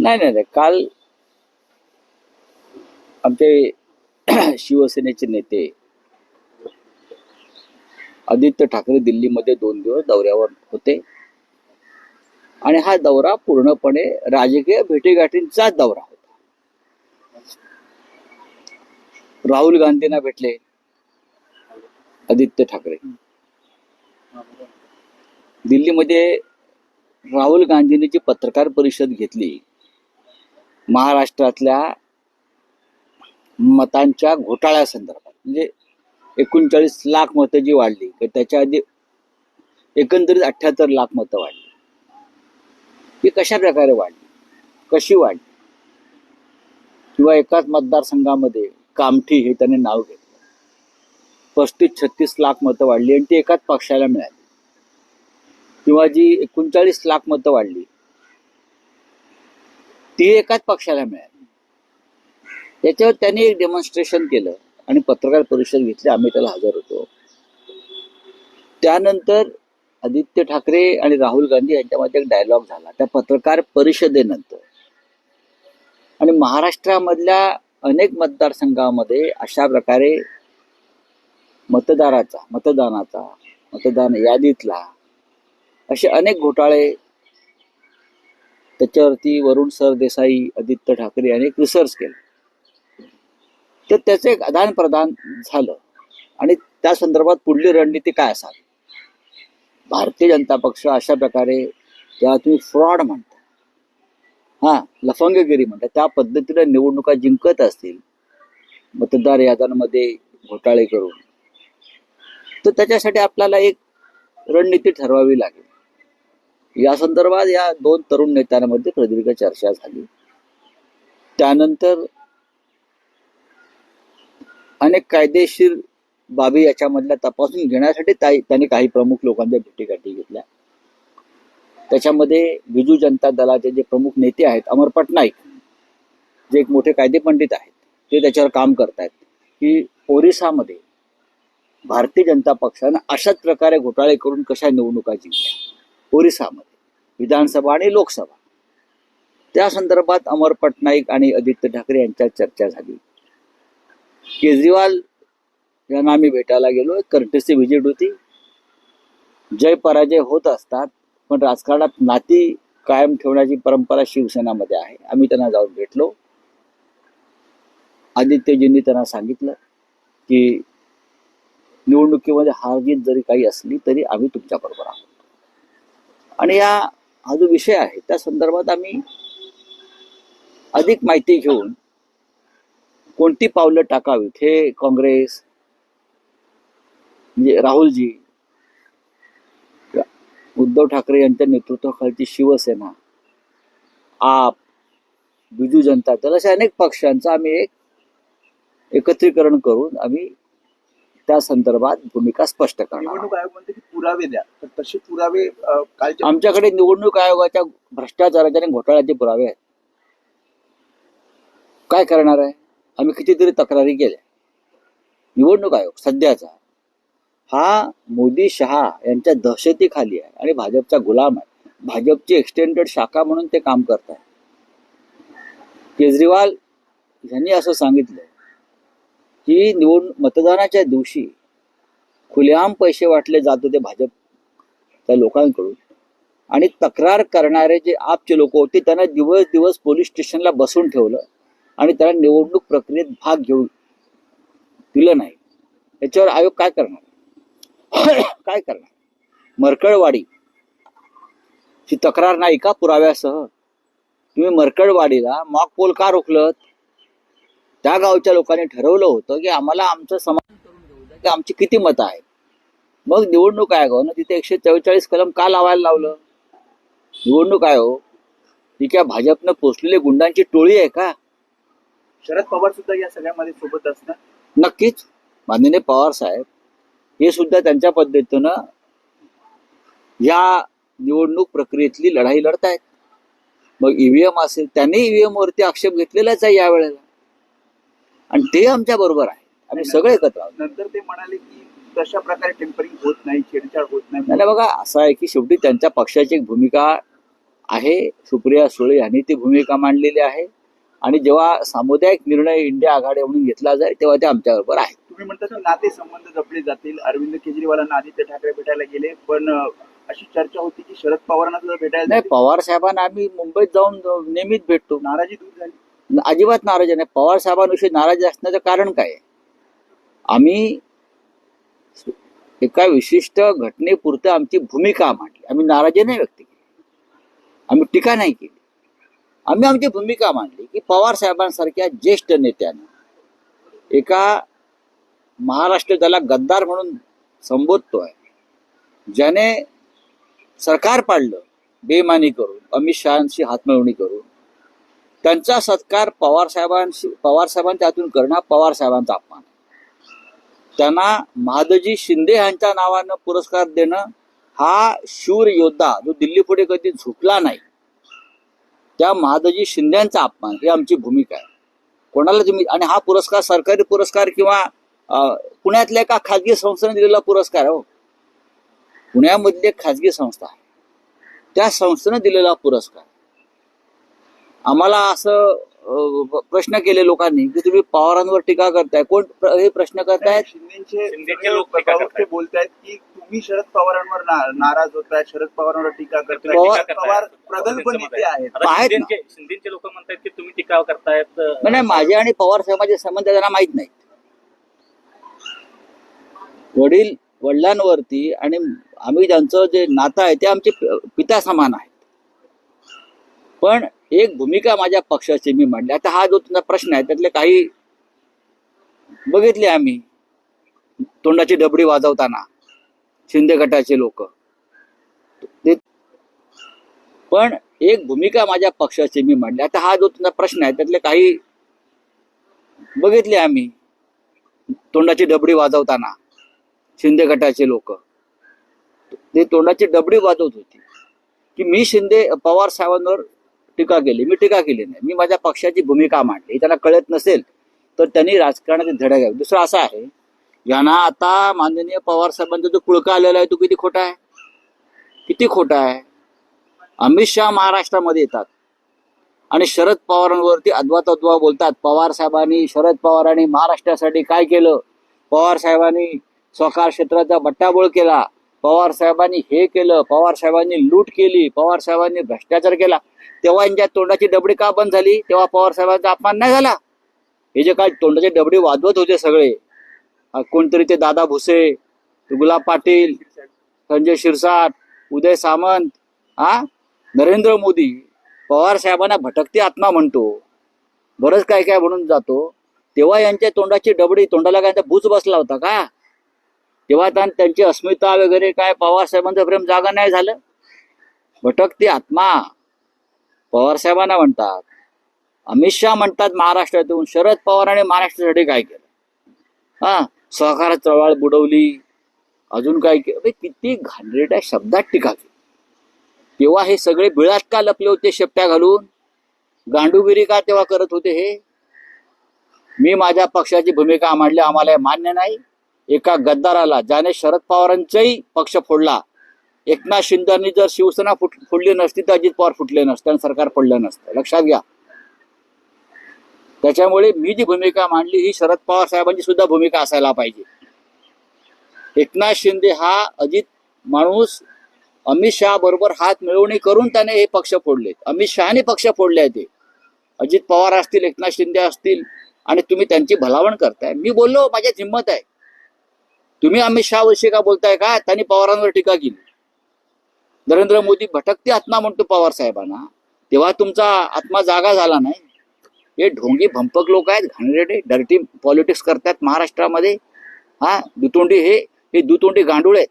नाही नाही नाही. काल आमचे शिवसेनेचे नेते आदित्य ठाकरे दिल्लीमध्ये दोन दिवस दौऱ्यावर होते. आणि हा दौरा पूर्णपणे राजकीय भेटीगाठींचा दौरा होता. राहुल गांधींना भेटले आदित्य ठाकरे. दिल्लीमध्ये राहुल गांधींनी जी पत्रकार परिषद घेतली महाराष्ट्रातल्या मतांच्या घोटाळ्यासंदर्भात म्हणजे एकोणचाळीस लाख मतं जी वाढली तर त्याच्या आधी एकंदरीत अठ्ठ्याहत्तर लाख मतं वाढली. ही कशा प्रकारे वाढली? कशी वाढली? किंवा एकाच मतदारसंघामध्ये कामठी हे त्याने नाव घेतलं. पस्तीस छत्तीस लाख मतं वाढली आणि ती एकाच पक्षाला मिळाली. किंवा जी एकोणचाळीस लाख मतं वाढली ती एकाच पक्षाला मिळाली. त्याच्यावर त्यांनी एक डेमॉन्स्ट्रेशन केलं आणि पत्रकार परिषद घेतली. आम्ही त्याला हजर होतो. त्यानंतर आदित्य ठाकरे आणि राहुल गांधी यांच्यामध्ये एक डायलॉग झाला. त्या पत्रकार परिषदेनंतर. आणि महाराष्ट्रामधल्या अनेक मतदारसंघामध्ये अशा प्रकारे मतदाराचा मतदानाचा मतदान यादीतला असे अनेक घोटाळे त्याच्यावरती वरुण सरदेसाई आदित्य ठाकरे यांनी एक रिसर्च केलं. तर त्याचं एक आदान प्रदान झालं. आणि त्या संदर्भात पुढली रणनीती काय असावी? भारतीय जनता पक्ष अशा प्रकारे ज्याला तुम्ही फ्रॉड म्हणता हा लफंगगिरी म्हणता त्या पद्धतीने निवडणुका जिंकत असतील मतदार याद्यांमध्ये घोटाळे करून तर त्याच्यासाठी आपल्याला एक रणनीती ठरवावी लागेल. या संदर्भात या दोन तरुण नेत्यांमध्ये प्रदीर्घ चर्चा झाली. त्यानंतर अनेक कायदेशीर बाबी याच्यामधल्या तपासून घेण्यासाठी त्यांनी काही प्रमुख लोकांच्या भेटीगाठी घेतल्या. त्याच्यामध्ये बिजू जनता दलाचे जे प्रमुख नेते आहेत अमर पटनाईक जे एक मोठे कायदे पंडित आहेत ते त्याच्यावर काम करतायत. की ओरिसामध्ये भारतीय जनता पक्षानं अशाच प्रकारे घोटाळे करून कशा निवडणुका जिंकल्या? ओरिसामध्ये. विधानसभा आणि लोकसभा. त्या संदर्भात अमर पटनाईक आणि आदित्य ठाकरे यांच्यात चर्चा झाली. केजरीवाल यांना आम्ही भेटायला गेलो. एक कर्टसी व्हिजिट होती. जय पराजय होत असतात पण राजकारणात नाती कायम ठेवण्याची परंपरा शिवसेनामध्ये आहे. आम्ही त्यांना जाऊन भेटलो. आदित्यजींनी त्यांना सांगितलं की निवडणुकीमध्ये हार जीत जरी काही असली तरी आम्ही तुमच्याबरोबर आहोत. आणि या हा जो विषय आहे त्या संदर्भात आम्ही अधिक माहिती घेऊन कोणती पावलं टाकावीत हे काँग्रेस म्हणजे राहुलजी उद्धव ठाकरे यांच्या नेतृत्वाखालची शिवसेना आप बिजू जनता दल अशा अनेक पक्षांचं आम्ही एक एकत्रीकरण करून आम्ही त्या संदर्भात भूमिका स्पष्ट करणार. निवडणूक आयोग म्हणते की पुरावे द्या. तर तसे पुरावे अ, कालच्या आमच्याकडे निवडणूक आयोगाच्या भ्रष्टाचाराच्या आणि घोटाळ्याचे पुरावे आहेत. काय करणार आहे? आम्ही कितीतरी तक्रारी केल्या. निवडणूक आयोग सध्याचा हा मोदी शहा यांच्या दहशतीखाली आहे आणि भाजपचा गुलाम आहे. भाजपची एक्सटेंडेड शाखा म्हणून ते काम करत आहे केजरीवाल यांनी असं सांगितलं ही निवड मतदानाच्या दिवशी खुलेआम पैसे वाटले जात होते भाजप त्या लोकांकडून. आणि तक्रार करणारे जे आपचे लोक होते त्यांना दिवस दिवस पोलीस स्टेशनला बसून ठेवलं आणि त्यांना निवडणूक प्रक्रियेत भाग घेऊ दिलं नाही. याच्यावर आयोग काय करणार? काय करणार? मरकळवाडी. ही तक्रार नाही का पुराव्यासह? तुम्ही मरकळवाडीला मॉक पोल का रोखलत? त्या गावच्या लोकांनी ठरवलं होतं की आम्हाला आमचं समाधान करून घेऊ द्या की आमची किती मतं आहेत. मग निवडणूक आयोगानं तिथे एकशे चव्वेचाळीस कलम का लावायला लावलं? निवडणूक आयोग ही. काय भाजपनं पोचलेली गुंडांची टोळी आहे का? शरद पवार सुद्धा या सगळ्यामध्ये सोबत असणार? नक्कीच. माननीय पवार साहेब हे सुद्धा त्यांच्या पद्धतीनं या निवडणूक प्रक्रियेतली लढाई लढतायत. मग ईव्हीएम असेल त्यांनी ईव्हीएम वरती आक्षेप घेतलेलाच आहे यावेळेला. आणि ते आमच्या बरोबर आहे. आम्ही सगळे एकत्र आहोत. नंतर ते म्हणाले की तशा प्रकारे टेम्परिंग होत नाही छेडछाड होत नाही? नाही बघा असं आहे की शेवटी त्यांच्या पक्षाची एक भूमिका आहे. सुप्रिया सुळे यांनी ती भूमिका मांडलेली आहे. आणि जेव्हा सामुदायिक निर्णय इंडिया आघाडी म्हणून घेतला जाईल तेव्हा ते आमच्याबरोबर आहे. तुम्ही म्हणता नाते संबंध जपले जातील. अरविंद केजरीवालांना आदित्य ठाकरे भेटायला गेले पण अशी चर्चा होती की शरद पवारांना सुद्धा भेटायला नाही. पवार साहेबांना आम्ही मुंबईत जाऊन नेहमीच भेटतो. नाराजी दूर झाली. अजिबात नाराज नाही पवार साहेबांविषयी नाराज असण्याचं कारण काय? आहे? आम्ही एका विशिष्ट घटनेपुरतं आमची भूमिका मांडली. आम्ही नाराजी नाही व्यक्त केली. आम्ही टीका नाही केली. आम्ही आमची भूमिका मांडली की पवार साहेबांसारख्या ज्येष्ठ नेत्यानं एका महाराष्ट्र ज्याला गद्दार म्हणून संबोधतोय. ज्याने सरकार पाडलं बेमानी करून अमित शहाशी हातमिळवणी करून त्यांचा सत्कार पवार साहेबांशी पवार साहेबांच्या हातून करणं पवार साहेबांचा अपमान त्यांना महादजी शिंदे यांच्या नावानं पुरस्कार देणं हा शूर योद्धा जो दिल्ली पुढे कधी झुकला नाही त्या महादजी शिंद्यांचा अपमान ही आमची भूमिका आहे. कोणाला तुम्ही आणि हा पुरस्कार सरकारी पुरस्कार किंवा अं, पुण्यातल्या एका खाजगी संस्थेने दिलेला पुरस्कार हो. पुण्यामधली एक खाजगी संस्था आहे. त्या संस्थेने दिलेला पुरस्कार. आम्हाला असं प्रश्न केले लोकांनी की तुम्ही पवारांवर टीका करताय. कोण हे प्रश्न करतायत? शिंदेचे. बोलतायत की तुम्ही शरद पवारांवर नाराज होताय शरद पवारांवर टीका करताय. पवार- प्रगल्भ नेते आहेत. शिंदेचे लोक म्हणतात की तुम्ही टीका करतायत नाही, माझे आणि पवार साहेबांचे संबंध त्यांना माहीत नाहीत. वडील वडिलांवरती आणि आम्ही त्यांचं जे नातं आहे ते आमचे पिता समान आहेत पण एक भूमिका माझ्या पक्षाची मी मांडली. आता हा जो तुमचा प्रश्न आहे त्यातले काही बघितले आम्ही. तोंडाची डबडी वाजवताना. शिंदे गटाचे लोक. ते पण एक भूमिका माझ्या पक्षाची मी मांडली. आता हा जो तुमचा प्रश्न आहे त्यातले काही बघितले आम्ही. तोंडाची डबडी वाजवताना. शिंदे गटाचे लोक. ते तोंडाची डबडी वाजवत होती. की मी शिंदे पवार साहेबांवर टीका केली मी टीका केली नाही. मी माझ्या पक्षाची भूमिका मांडली. त्याला कळत नसेल तर त्यांनी राजकारणाचे धडा घ्यावे. दुसरं असं आहे यांना आता माननीय पवार साहेबांचा जो पुळका आलेला आहे तो किती खोटा आहे? किती खोटा आहे? अमित शहा महाराष्ट्रामध्ये येतात. आणि शरद पवारांवरती अद्वा तद्वा बोलतात. पवार साहेबांनी शरद पवारांनी महाराष्ट्रासाठी काय केलं? पवार साहेबांनी सहकार क्षेत्राचा बट्टाबोळ केला. पवार साहेबांनी हे केलं पवार साहेबांनी लूट केली पवार साहेबांनी भ्रष्टाचार केला तेव्हा यांच्या तोंडाची डबडी का बंद झाली? तेव्हा पवार साहेबांचा अपमान नाही झाला? हे जे काय तोंडाची डबडी वाजवत होते सगळे कोणतरी ते दादा भुसे गुलाब पाटील संजय शिरसाट उदय सामंत हा? नरेंद्र मोदी पवार साहेबांना भटकती आत्मा म्हणतो. बरंच काय काय म्हणून जातो. तेव्हा यांच्या तोंडाची डबडी तोंडाला काय भूज बसला होता का? तेव्हा त्यांची अस्मिता वगैरे काय पवार साहेबांचं प्रेम जागा नाही झालं. भटकती आत्मा पवार साहेबांना म्हणतात. अमित शहा म्हणतात महाराष्ट्रातून शरद पवारांनी महाराष्ट्रासाठी काय केलं? हा सहकार चळवळ बुडवली. अजून काय केलं किती घाणेरड्या शब्दात टीका केली. तेव्हा हे सगळे बिळात का लपले होते शेपट्या घालून? गांडूगिरी का तेव्हा करत होते हे? मी माझ्या पक्षाची भूमिका मांडली आम्हाला हे मान्य नाही. एका गद्दाराला ज्याने शरद पवारांचाही पक्ष फोडला. एकनाथ शिंदेनी जर शिवसेना फुट फोडली नसती तर अजित पवार फुटले नसते आणि सरकार पडलं नसतं. लक्षात घ्या. त्याच्यामुळे मी जी भूमिका मांडली ही शरद पवार साहेबांची सुद्धा भूमिका असायला पाहिजे. एकनाथ शिंदे हा अजित माणूस अमित शहा बरोबर हात मिळवणी करून त्याने हे पक्ष फोडले. अमित शहाने पक्ष फोडले ते. अजित पवार असतील एकनाथ शिंदे असतील आणि तुम्ही त्यांची भलावण करताय. मी बोललो माझ्यात हिंमत आहे. तुम्ही अमित शहा विषयी का बोलताय का? त्यांनी पवारांवर टीका केली. नरेंद्र मोदी भटकती आत्मा म्हणतो पवार साहेबांना. तेव्हा तुमचा आत्मा जागा झाला नाही. हे ढोंगी भंपक लोक आहेत घाणेरडे डर्टी पॉलिटिक्स करतात महाराष्ट्रामध्ये. हा दुतोंडी हे हे दुतोंडी गांडूळ आहेत.